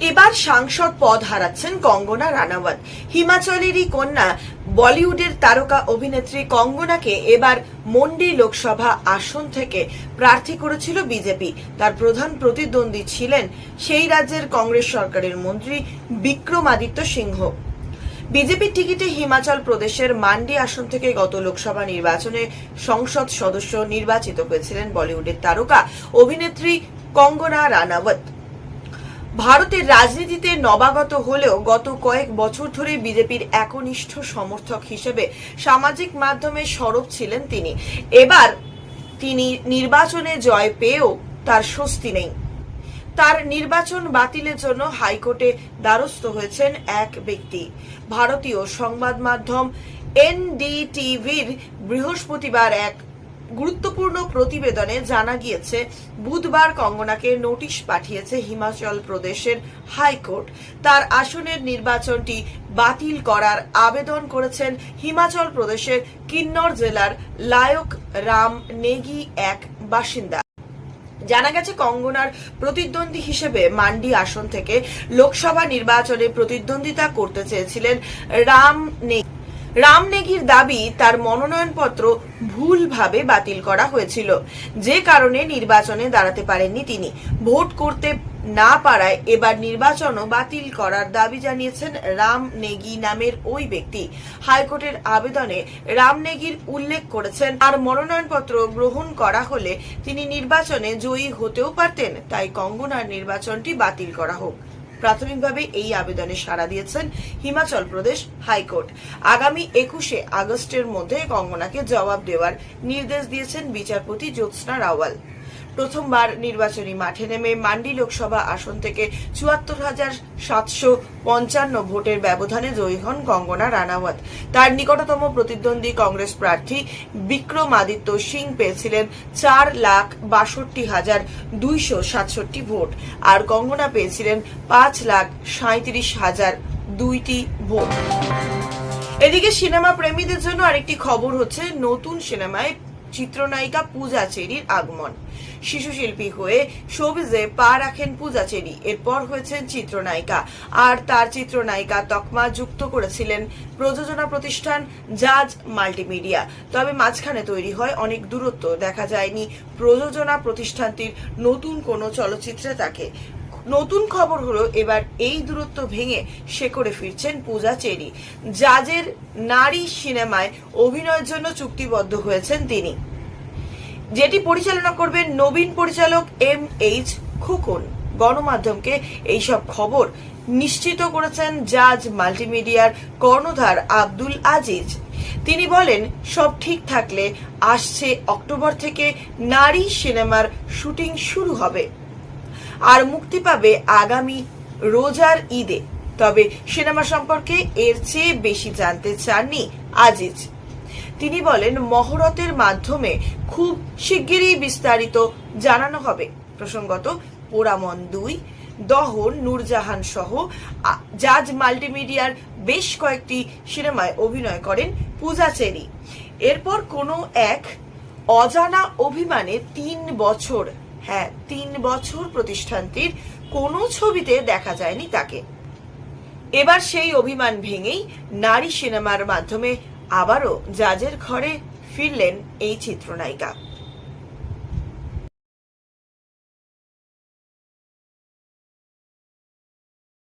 এবার সাংসদ পদ হারাচ্ছেন কঙ্গনা রানাওয়াত। হিমাচলেরই কন্যা, বলিউডের তারকা অভিনেত্রী কঙ্গনাকে এবার মন্ডি লোকসভা আসন থেকে প্রার্থী করেছিল বিজেপি। তার প্রধান প্রতিদ্বন্দ্বী ছিলেন সেই রাজ্যের কংগ্রেস সরকারের মন্ত্রী বিক্রমাদিত্য সিংহ। বিজেপির টিকিটে হিমাচল প্রদেশের মান্ডি আসন থেকে গত লোকসভা নির্বাচনে সংসদ সদস্য নির্বাচিত হয়েছিলেন বলিউডের তারকা অভিনেত্রী কঙ্গনা রানাওয়াত। ভারতের রাজনীতিতে নবাগত হলেও গত কয়েক বছর ধরে বিজেপির একনিষ্ঠ সমর্থক হিসেবে সামাজিক মাধ্যমে সরব ছিলেন তিনি। এবার তিনি নির্বাচনে জয় পেয়েও তার স্বস্তি নেই। তার নির্বাচন বাতিলের জন্য হাইকোর্টে দ্বারস্থ হয়েছেন এক ব্যক্তি। ভারতীয় সংবাদ মাধ্যম এনডিটিভির বৃহস্পতিবার এক গুরুত্বপূর্ণ প্রতিবেদনে জানা গিয়েছে, বুধবার কঙ্গনাকে নোটিশ পাঠিয়েছে হিমাচল প্রদেশের হাইকোর্ট। তার আসনের নির্বাচনটি বাতিল করার আবেদন করেছেন হিমাচল প্রদেশের কিন্নর জেলার লায়ক রাম নেগি এক বাসিন্দা। জানা গেছে, কঙ্গনার প্রতিদ্বন্দ্বী হিসেবে মান্ডি আসন থেকে লোকসভা নির্বাচনে প্রতিদ্বন্দ্বিতা করতে চেয়েছিলেন রাম নেগি। রাম নেগির দাবি তার মনোনয়নপত্র ভুলভাবে বাতিল করা হয়েছিল। যে কারণে নির্বাচনে দাঁড়াতে পারেননি তিনি। ভোট করতে না পারায় এবার নির্বাচনও বাতিল করার দাবি জানিয়েছেন রাম নেগি নামের ওই ব্যক্তি। হাইকোর্টের আবেদনে রাম নেগির উল্লেখ করেছেন আর মনোনয়নপত্র গ্রহণ করা হলে তিনি নির্বাচনে জয়ী হতেও পারতেন, তাই কঙ্গনার নির্বাচনটি বাতিল করা হোক। প্রাথমিকভাবে এই আবেদনে সাড়া দিয়েছেন হিমাচল প্রদেশ হাইকোর্ট। আগামী একুশে আগস্টের মধ্যে কঙ্গনাকে জবাব দেওয়ার নির্দেশ দিয়েছেন বিচারপতি জ্যোৎস্না রাওয়াল। প্রথমবার নির্বাচনী মাঠে নেমে মান্ডি লোকসভা আসন থেকে চুয়াত্তর হাজার সাতশো পঞ্চান্ন ভোটের ব্যবধানে জয়ী হন কঙ্গনা রানাওয়াত। তার নিকটতম প্রতিদ্বন্দ্বী কংগ্রেস প্রার্থী বিক্রমাদিত্য সিং পেয়েছিলেন চার লাখ বাষট্টি হাজার দুইশো সাতষট্টি ভোট আর কঙ্গনা পেয়েছিলেন পাঁচ লাখ সাঁত্রিশ হাজার দুইটি ভোট। এদিকে সিনেমা প্রেমীদের জন্য আরেকটি খবর হচ্ছে, নতুন সিনেমায় চিত্রনায়িকা পূজা চেরির আগমন। শিশু শিল্পী হয়ে শোবিজে পা রাখেন পূজা চেরি। এরপর হয়েছেন চিত্রনায়িকা। আর তার চিত্রনায়িকা তকমা যুক্ত করেছিলেন প্রযোজনা প্রতিষ্ঠান জাজ মাল্টিমিডিয়া। তবে মাঝখানে তৈরি হয় অনেক দূরত্ব। দেখা যায়নি প্রযোজনা প্রতিষ্ঠানটির নতুন কোনো চলচ্চিত্রে তাকে। নতুন খবর হলো, এবার এই দূরত্ব ভেঙে শেকড়ে ফিরছেন পূজা চেরি। জাজের নারী সিনেমায় অভিনয়ের জন্য চুক্তিবদ্ধ হয়েছেন তিনি। যেটি পরিচালনা করবেন নবীন পরিচালক এম এইচ খুকুন। গণমাধ্যমকে এইসব খবর নিশ্চিত করেছেন জাজ মাল্টিমিডিয়ার কর্ণধার আব্দুল আজিজ। তিনি বলেন, সব ঠিক থাকলে আসছে অক্টোবর থেকে নারী সিনেমার শুটিং শুরু হবে। আর মুক্তি পাবে আগামী রোজার ঈদে। তবে সিনেমা সম্পর্কে এর চেয়ে বেশি জানতে চাননি আজিজ। তিনি বলেন, মহরতের মাধ্যমে খুব শিগগিরই বিস্তারিত জানানো হবে। প্রসঙ্গত, পোড়ামন দুই, দহন, নূরজাহান সহ জাজ মাল্টিমিডিয়ার বেশ কয়েকটি সিনেমায় অভিনয় করেন পূজা চেরি। এরপর কোনো এক অজানা অভিমানে তিন বছর হ্যাঁ তিন বছর প্রতিষ্ঠানটির কোনো ছবিতে দেখা যায়নি তাকে। এবার সেই অভিমান ভেঙেই নারী সিনেমার মাধ্যমে আবারও জাজের ঘরে ফিরলেন এই চিত্রনায়িকা।